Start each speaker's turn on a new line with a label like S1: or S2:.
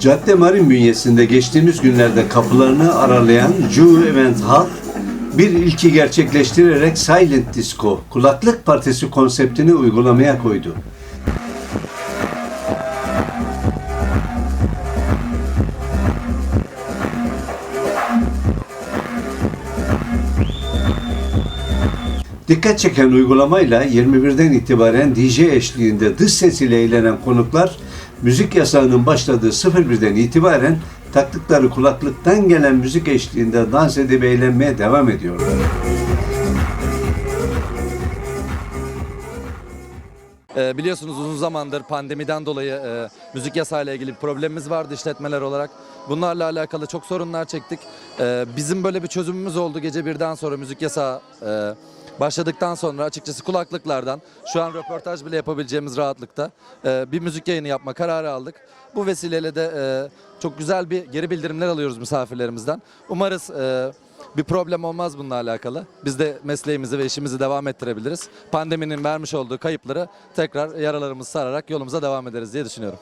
S1: Cadde Marin bünyesinde geçtiğimiz günlerde kapılarını aralayan Ju Event Hall bir ilki gerçekleştirerek Silent Disco, kulaklık partisi konseptini uygulamaya koydu. Dikkat çeken uygulamayla 21'den itibaren DJ eşliğinde dış ses ile eğlenen konuklar müzik yasağının başladığı 01'den itibaren taktıkları kulaklıktan gelen müzik eşliğinde dans edip eğlenmeye devam ediyorlar.
S2: Ee, biliyorsunuz uzun zamandır pandemiden dolayı e, müzik yasayla ilgili bir problemimiz vardı işletmeler olarak. Bunlarla alakalı çok sorunlar çektik. Ee, bizim böyle bir çözümümüz oldu gece birden sonra müzik yasağı e, başladıktan sonra açıkçası kulaklıklardan şu an röportaj bile yapabileceğimiz rahatlıkta e, bir müzik yayını yapma kararı aldık. Bu vesileyle de e, çok güzel bir geri bildirimler alıyoruz misafirlerimizden. Umarız e, bir problem olmaz bununla alakalı. Biz de mesleğimizi ve işimizi devam ettirebiliriz. Pandeminin vermiş olduğu kayıpları tekrar yaralarımızı sararak yolumuza devam ederiz diye düşünüyorum.